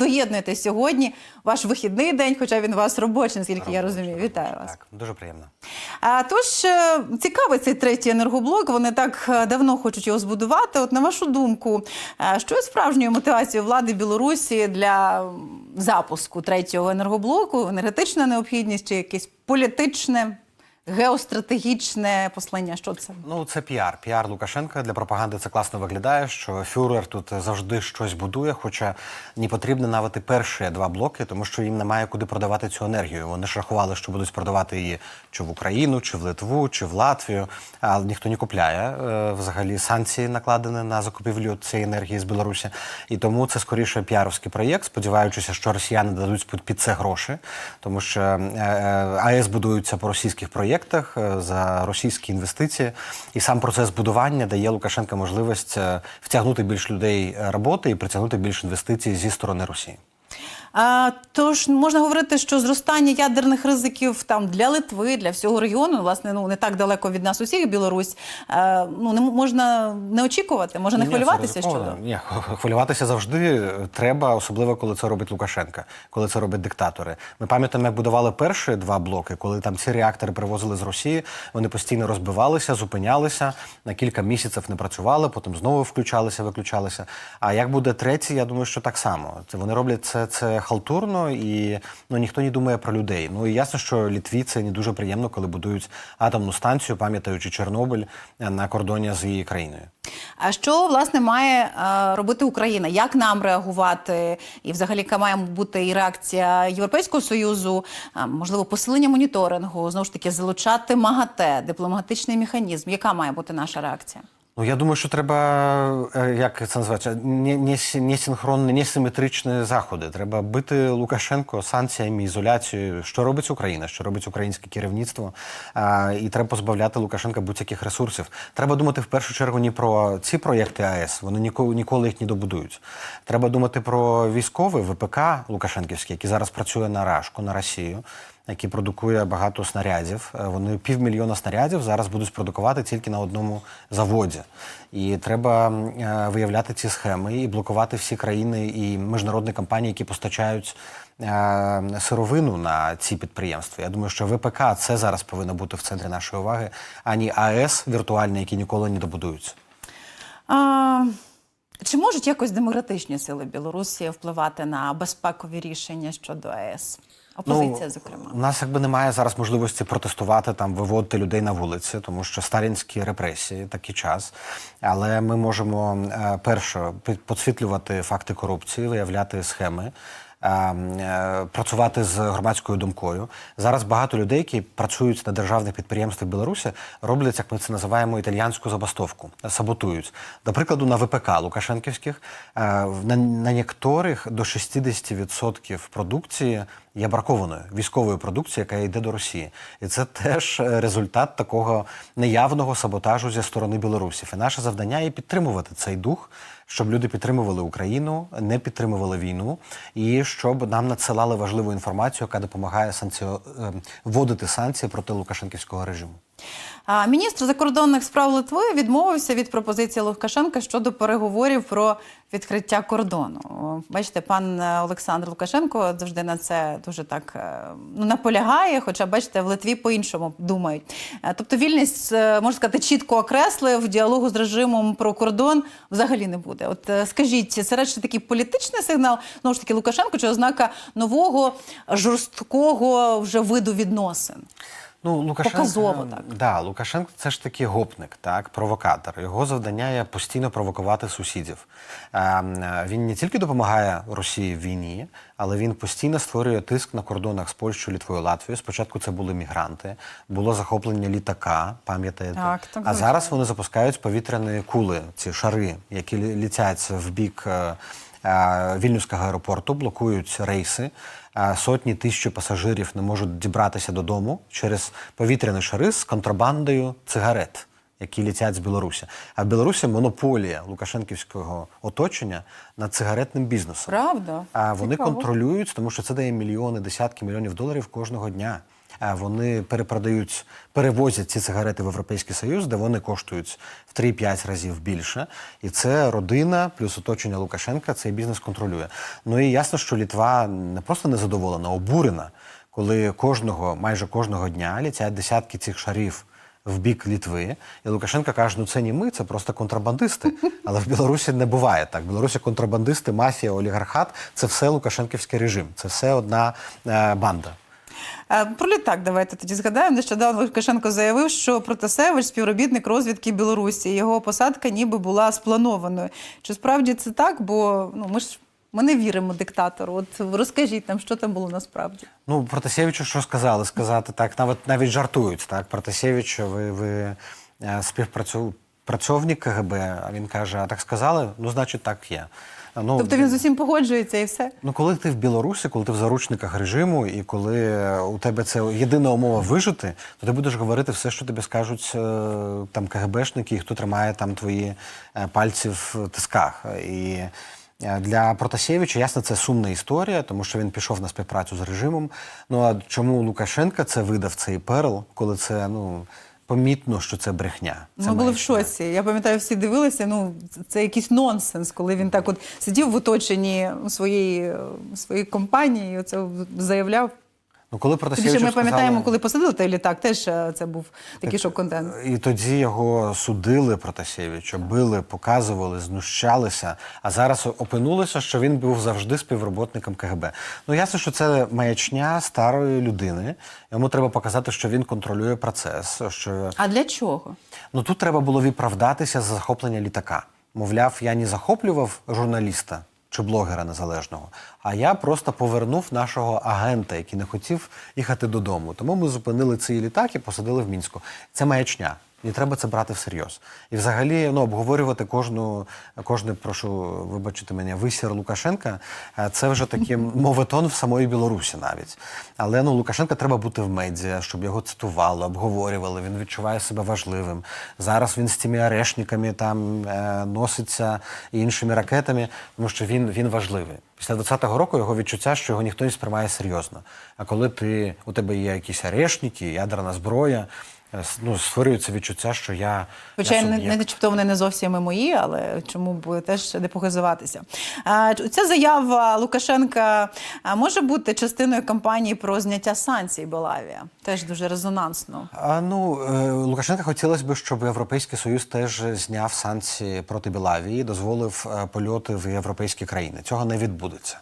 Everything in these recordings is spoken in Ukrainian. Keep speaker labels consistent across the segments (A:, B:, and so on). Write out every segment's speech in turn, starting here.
A: доєднуєтесь сьогодні. Ваш вихідний день, хоча він у вас робочий, наскільки я розумію. Вітаю вас.
B: Так, дуже приємно.
A: А, тож е, цікавий цей третій енергоблок. Вони так е, давно хочуть його збудувати. От на вашу думку, е, що є справжньою мотивацією влади Білорусі для запуску третього енергоблоку? Енергетична необхідність чи якесь політичне, геостратегічне послання? Що це?
B: Ну, це піар. Піар Лукашенка для пропаганди це класно виглядає, що фюрер тут завжди щось будує, хоча не потрібно навіть і перші два блоки, тому що їм немає куди продавати цю енергію. Вони ж рахували, що будуть продавати її чи в Україну, чи в Литву, чи в Латвію. Але ніхто не купляє. Е, Взагалі санкції накладені на закупівлю цієї енергії з Білорусі. І тому це скоріше піаровський проєкт, сподіваючися, що росіяни дадуть під це гроші, тому що е, е, АЕС будуються по російських проєктах е, за російські інвестиції, і сам процес будування дає Лукашенка можливість е, втягнути більш людей е, роботи і притягнути більш інвестицій зі сторони Росії.
A: А, тож можна говорити, що зростання ядерних ризиків там для Литви, для всього регіону, власне, ну не так далеко від нас усіх, Білорусь. Е, ну не можна не очікувати, можна не
B: Ні,
A: хвилюватися щодо.
B: Ні, хвилюватися завжди треба, особливо коли це робить Лукашенка, коли це роблять диктатори. Ми пам'ятаємо, як будували перші два блоки, коли там ці реактори привозили з Росії. Вони постійно розбивалися, зупинялися на кілька місяців не працювали, потім знову включалися, виключалися. А як буде третій, я думаю, що так само. Це вони роблять це, це халтурно і ну ніхто не думає про людей. Ну і ясно, що Літві це не дуже приємно, коли будують атомну станцію, пам'ятаючи Чорнобиль е, на кордоні з її країною.
A: А що власне має е, робити Україна? Як нам реагувати? І взагалі яка має бути і реакція Європейського союзу? Е, можливо, посилення моніторингу, знову ж таки, залучати МАГАТЕ, дипломатичний механізм. Яка має бути наша реакція?
B: Ну, я думаю, що треба, е, як це називається, не, не, сі- не синхронні, не симетричні заходи. Треба бити Лукашенко санкціями, ізоляцією. Що робить Україна, що робить українське керівництво. І треба позбавляти Лукашенка будь-яких ресурсів. Треба думати в першу чергу не про ці проєкти АЕС, вони ніколи, ніколи їх не добудують. Треба думати про військовий ВПК Лукашенківський, який зараз працює на Рашку, на Росію який продукує багато снарядів. Е, Вони півмільйона снарядів зараз будуть продукувати тільки на одному заводі. І треба е, виявляти ці схеми і блокувати всі країни і міжнародні компанії, які постачають е, сировину на ці підприємства. Я думаю, що ВПК це зараз повинно бути в центрі нашої уваги, а не АЕС віртуальні, які ніколи не добудуються.
A: А, чи можуть якось демократичні сили Білорусі впливати на безпекові рішення щодо АЕС? Опозиція,
B: Ну,
A: зокрема.
B: У нас якби немає зараз можливості протестувати там, виводити людей на вулиці, тому що сталінські репресії такий час. Але ми можемо е, перше під- підсвітлювати факти корупції, виявляти схеми. Е, е, Працювати з громадською думкою зараз багато людей, які працюють на державних підприємствах Білорусі, роблять, як ми це називаємо, італіянську забастовку, саботують. До прикладу, на ВПК Лукашенківських е, на, на некоторих до 60% продукції є бракованою військової продукції, яка йде до Росії, і це теж е, результат такого неявного саботажу зі сторони білорусів. І наше завдання є підтримувати цей дух, щоб люди підтримували Україну, не підтримували війну, і щоб нам надсилали важливу інформацію, яка допомагає санкціо... е, вводити санкції проти Лукашенківського режиму.
A: Міністр закордонних справ Литви відмовився від пропозиції Лукашенка щодо переговорів про відкриття кордону. Бачите, пан е, Олександр Лукашенко завжди на це дуже так е, ну, наполягає. Хоча, бачите, в Литві по-іншому думають. Е, Тобто, вільність можна сказати, чітко окреслив діалогу з режимом про кордон взагалі не буде. От скажіть, це радше такий політичний сигнал, знову ж таки, Лукашенко чи ознака нового жорсткого вже виду відносин?
B: Ну, Лукашенко,
A: Показово так.
B: Да, Лукашенко це ж таки гопник, так, провокатор. Його завдання є постійно провокувати сусідів. Ем, Він не тільки допомагає Росії в війні, але він постійно створює тиск на кордонах з Польщею, Літвою, Латвією. Спочатку це були мігранти, було захоплення літака, пам'ятаєте?
A: Так, так,
B: а зараз вони запускають повітряні кули, ці шари, які лі- літять в бік е, Вільнюського аеропорту, блокують рейси. Е, Сотні тисяч пасажирів не можуть дібратися додому через повітряні шари з контрабандою цигарет, які літять з Білорусі. А в Білорусі монополія Лукашенківського оточення над цигаретним бізнесом.
A: Правда?
B: А вони
A: Цікаво.
B: контролюють, тому що це дає мільйони, десятки мільйонів доларів кожного дня. Е, Вони перепродають, перевозять ці цигарети в Європейський Союз, де вони коштують в 3-5 разів більше. І це родина плюс оточення Лукашенка цей бізнес контролює. Ну і ясно, що Літва не просто незадоволена, а обурена, коли кожного, майже кожного дня літять десятки цих шарів в бік Літви. І Лукашенко каже: ну це не ми, це просто контрабандисти. Але в Білорусі не буває так. В Білорусі контрабандисти, мафія, олігархат це все Лукашенківський режим, це все одна е, банда.
A: Е, Про літак давайте тоді згадаємо. Нещодавно Лукашенко заявив, що Протасевич співробітник розвідки Білорусі. Його посадка ніби була спланованою. Чи справді це так? Бо ну ми ж ми не віримо диктатору. От розкажіть нам, що там було насправді.
B: Ну, Протасєвичу що сказали? Сказати так, навіть навіть жартують. Так, Протасєвич, ви, ви е, співпрацю- КГБ, а він каже: а так сказали? Ну, значить, так є. Ну,
A: Тобто він з усім погоджується і все.
B: Ну, коли ти в Білорусі, коли ти в заручниках режиму, і коли у тебе це єдина умова вижити, то ти будеш говорити все, що тобі скажуть е, там КГБшники, і хто тримає там твої е, пальці в тисках. І е, для Протасєвича, ясно, це сумна історія, тому що він пішов на співпрацю з режимом. Ну а чому Лукашенка це видав цей перл, коли це ну помітно, що це брехня? Це
A: Ми були в шоці. Я пам'ятаю, всі дивилися. Ну це якийсь нонсенс, коли він так от сидів в оточенні своєї, своєї компанії, і оце заявляв.
B: Ну, коли Протасєвичу
A: більше ми пам'ятаємо, коли посадили той літак, теж е, це був такий шок-контент.
B: І тоді його судили Протасєвича, били, показували, знущалися. А зараз опинулося, що він був завжди співроботником КГБ. Ну ясно, що це маячня старої людини. Йому треба показати, що він контролює процес. Що
A: А для чого?
B: ну тут треба було відправдатися за захоплення літака. Мовляв, я не захоплював журналіста чи блогера незалежного, а я просто повернув нашого агента, який не хотів їхати додому. Тому ми зупинили цей літак і посадили в мінську. Це маячня. І треба це брати всерйоз. І взагалі ну, обговорювати кожну, кожне, прошу вибачити мене, висір Лукашенка, е, це вже такий моветон в самої Білорусі навіть. Але ну, Лукашенка треба бути в медіа, щоб його цитували, обговорювали. Він відчуває себе важливим. Зараз він з цими арешниками там е, носиться і іншими ракетами, тому що він, він важливий. Після 20-го року його відчуття, що його ніхто не сприймає серйозно. А коли ти, у тебе є якісь арешники, ядерна зброя, ну, створюється відчуття, що я.
A: Хоча не, не начебто вони не зовсім і мої, але чому б теж не похизуватися? А, ця заява Лукашенка може бути частиною кампанії про зняття санкцій Белавія. Теж дуже резонансно.
B: А, ну, е, Лукашенка хотілося б, щоб Європейський Союз теж зняв санкції проти Білавії, дозволив е, польоти в європейські країни. Цього не відбудеться.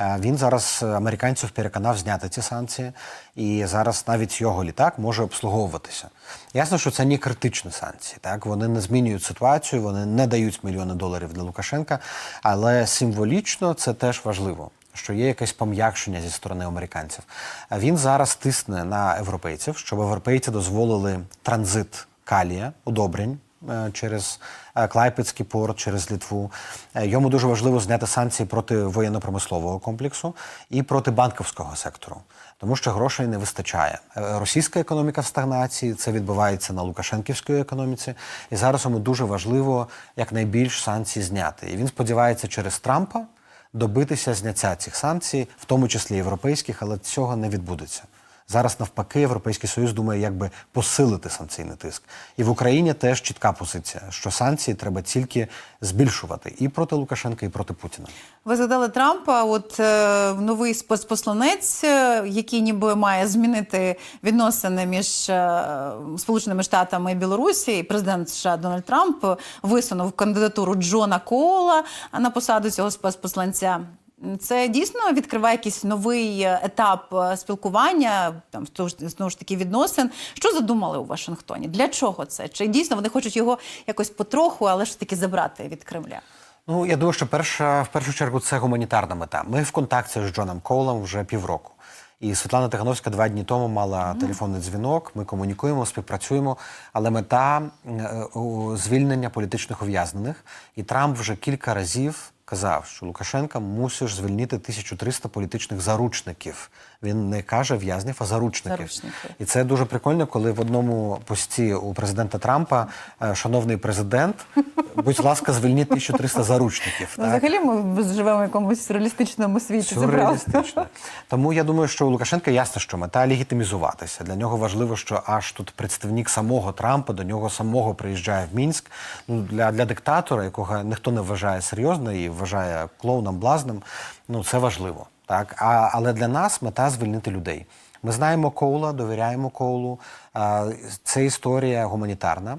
B: Е, Він зараз е, американців переконав зняти ці санкції, і зараз навіть його літак може обслуговуватися. Ясно, що це не критичні санкції. Так вони не змінюють ситуацію, вони не дають мільйони доларів для Лукашенка, але символічно це теж важливо що є якесь пом'якшення зі сторони американців. Він зараз тисне на європейців, щоб європейці дозволили транзит калія, удобрень е, через е, Клайпецький порт, через Літву. Е, Йому дуже важливо зняти санкції проти воєнно-промислового комплексу і проти банківського сектору. Тому що грошей не вистачає. Е, Російська економіка в стагнації, це відбувається на Лукашенківській економіці. І зараз йому дуже важливо якнайбільш санкцій зняти. І він сподівається через Трампа добитися зняття цих санкцій, в тому числі європейських, але цього не відбудеться. Зараз навпаки, Європейський Союз думає, як би посилити санкційний тиск. І в Україні теж чітка позиція, що санкції треба тільки збільшувати і проти Лукашенка, і проти Путіна.
A: Ви згадали Трампа, от е, новий спецпосланець, е, який ніби має змінити відносини між е, Сполученими Штатами і Білорусі. І президент США Дональд Трамп висунув кандидатуру Джона Коула на посаду цього спецпосланця. Це дійсно відкриває якийсь новий е, етап е, спілкування, там знову ж- таки відносин. Що задумали у Вашингтоні? Для чого це? Чи дійсно вони хочуть його якось потроху, але ж таки забрати від Кремля?
B: Ну я думаю, що перша в першу чергу це гуманітарна мета. Ми в контакті з Джоном Коулом вже півроку. І Світлана Тихановська два дні тому мала телефонний дзвінок. Ми комунікуємо, співпрацюємо. Але мета е, звільнення політичних ув'язнених. І Трамп вже кілька разів казав, що Лукашенка мусиш звільнити 1300 політичних заручників. Він не каже в'язнів, а заручників.
A: Заручників.
B: І це дуже прикольно, коли в одному пості у президента Трампа, е, шановний президент, будь ласка, звільніть 1300 заручників.
A: Ну,
B: так?
A: взагалі ми живемо в якомусь сюрреалістичному світі.
B: Сюрреалістично. Тому я думаю, що у Лукашенка ясно, що мета легітимізуватися. Для нього важливо, що аж тут представник самого Трампа до нього самого приїжджає в Мінськ. Ну для, для диктатора, якого ніхто не вважає серйозно і вважає клоуном, блазнем. Ну це важливо. Так, а, але для нас мета звільнити людей. Ми знаємо Коула, довіряємо Коулу. А, Це історія гуманітарна.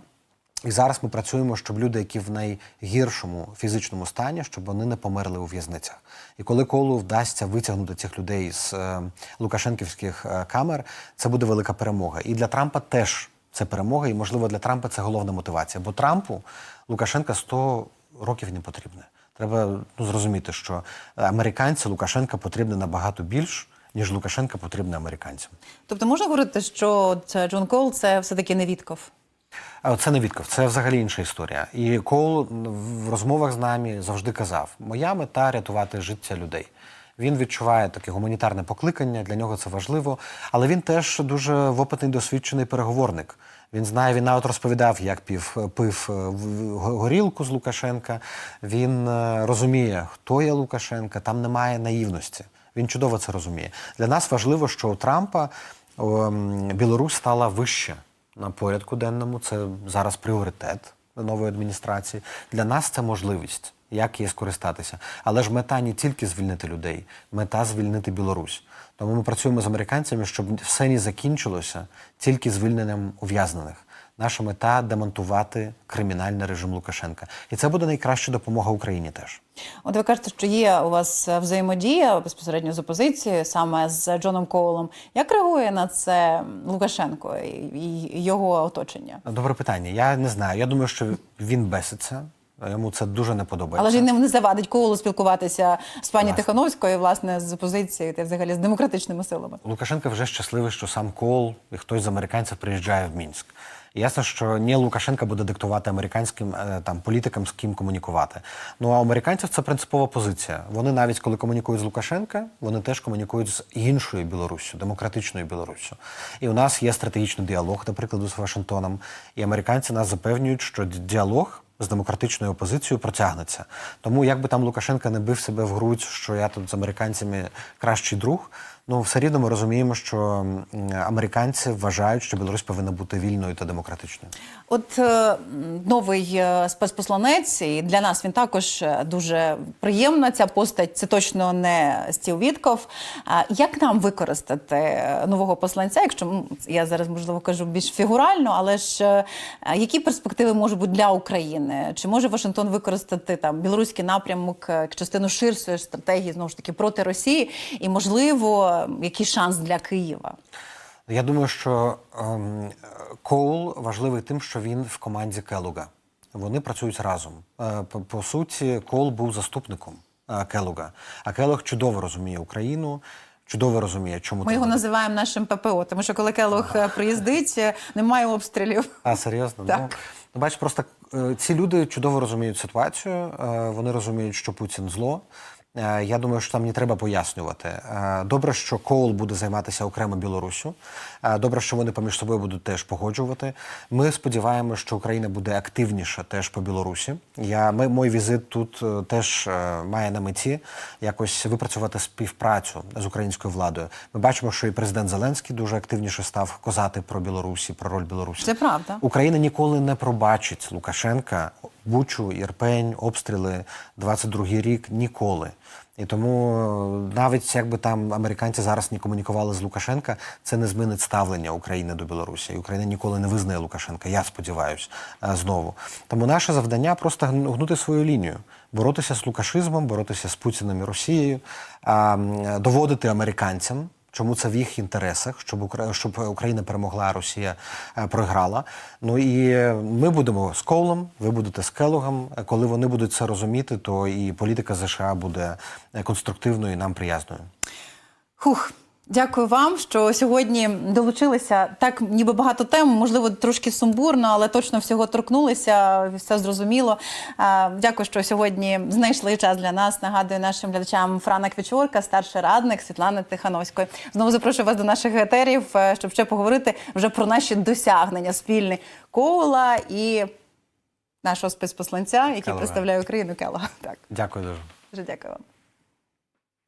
B: І зараз ми працюємо, щоб люди, які в найгіршому фізичному стані, щоб вони не померли у в'язницях. І коли колу вдасться витягнути цих людей з е, лукашенківських е, камер, це буде велика перемога. І для Трампа теж це перемога, і можливо для Трампа це головна мотивація. Бо Трампу Лукашенка 100 років не потрібне. Треба ну, зрозуміти, що американці Лукашенка потрібні набагато більш, ніж Лукашенка потрібна американцям.
A: Тобто можна говорити, що Джон Кол це все-таки не Вітков?
B: Це не Вітков, це взагалі інша історія. І Кол в розмовах з нами завжди казав: моя мета рятувати життя людей. Він відчуває таке гуманітарне покликання, для нього це важливо. Але він теж дуже опитний, досвідчений переговорник. Він знає, він навіть розповідав, як пів пив е, горілку з Лукашенка. Він е, розуміє, хто є Лукашенка, там немає наївності. Він чудово це розуміє. Для нас важливо, що у Трампа Білорусь стала вище на порядку денному. Це зараз пріоритет нової адміністрації. Для нас це можливість, як її скористатися. Але ж мета не тільки звільнити людей, мета звільнити Білорусь. Тому ми працюємо з американцями, щоб все не закінчилося тільки звільненням ув'язнених. Наша мета демонтувати кримінальний режим Лукашенка. І це буде найкраща допомога Україні теж.
A: От ви кажете, що є у вас взаємодія безпосередньо з опозицією, саме з Джоном Коулом. Як реагує на це Лукашенко і його оточення?
B: Добре питання. Я не знаю. Я думаю, що він беситься. Йому це дуже не подобається.
A: Але ж він не- завадить Коулу спілкуватися з пані
B: Власне.
A: Тихановською, власне, з опозицією та взагалі з демократичними силами.
B: Лукашенко вже щасливий, що сам Кол і хтось з американців приїжджає в Мінськ. Ясно, що не Лукашенко буде диктувати американським е, там політикам з ким комунікувати. Ну а американців це принципова позиція. Вони навіть коли комунікують з Лукашенка, вони теж комунікують з іншою Білоруссю, демократичною Білоруссю. І у нас є стратегічний діалог, наприклад, з Вашингтоном. І американці нас запевнюють, що діалог з демократичною опозицією протягнеться. Тому як би там Лукашенка не бив себе в грудь, що я тут з американцями кращий друг. Ну, все рівно ми розуміємо, що американці вважають, що Білорусь повинна бути вільною та демократичною.
A: От е, новий е, спецпосланець, і для нас він також е, дуже приємна. Ця постать це точно не Стів Вітков. Як нам використати нового посланця? Якщо я зараз можливо кажу більш фігурально, але ж які перспективи можуть бути для України? Чи може Вашингтон використати там білоруський напрямок як частину ширшої стратегії знову ж таки проти Росії? І можливо, який шанс для Києва?
B: Я думаю, що ем, Коул важливий тим, що він в команді Келуга. Вони працюють разом. Е, по, по суті, Коул був заступником е, Келуга. А Келуг чудово розуміє Україну, чудово розуміє, чому
A: Ми його
B: треба
A: називаємо нашим ППО, тому що коли Келох е, приїздить, е, немає обстрілів.
B: А, серйозно?
A: Так.
B: Ну, ну, бачиш, просто е, ці люди чудово розуміють ситуацію, вони розуміють, що Путін зло. Е, Я думаю, що там не треба пояснювати. Е, Добре, що Коул буде займатися окремо Білоруссю. Е, Добре, що вони поміж собою будуть теж погоджувати. Ми сподіваємося, що Україна буде активніша теж по Білорусі. Я ми, мій візит тут теж має на меті якось випрацювати співпрацю з українською владою. Ми бачимо, що і президент Зеленський дуже активніше став казати про Білорусі, про роль Білорусі.
A: Це правда.
B: Україна ніколи не пробачить Лукашенка Бучу, Ірпень, обстріли 22-й рік ніколи. І тому е, навіть якби там американці зараз не комунікували з Лукашенка, це не змінить ставлення України до Білорусі. І Україна ніколи не визнає Лукашенка. Я сподіваюся знову. Тому наше завдання просто гн- гнути свою лінію, боротися з лукашизмом, боротися з Путіним і Росією, доводити американцям. Чому це в їх інтересах, щоб Укра... щоб Україна перемогла, а Росія е, програла. Ну і ми будемо з Коулом, ви будете з Келогом. Коли вони будуть це розуміти, то і політика США буде е, конструктивною і нам приязною.
A: Хух. Дякую вам, що сьогодні долучилися. Так, ніби багато тем, можливо, трошки сумбурно, але точно всього торкнулися, все зрозуміло. Е, Дякую, що сьогодні знайшли час для нас. Нагадую нашим глядачам Франа Квічорка, старший радник Світлани Тихановської. Знову запрошую вас до наших етерів, е, щоб ще поговорити вже про наші досягнення спільні кола і нашого спецпосланця, який
B: Келлога.
A: представляє Україну Келога. Так,
B: Дякую дуже.
A: дуже дякую вам.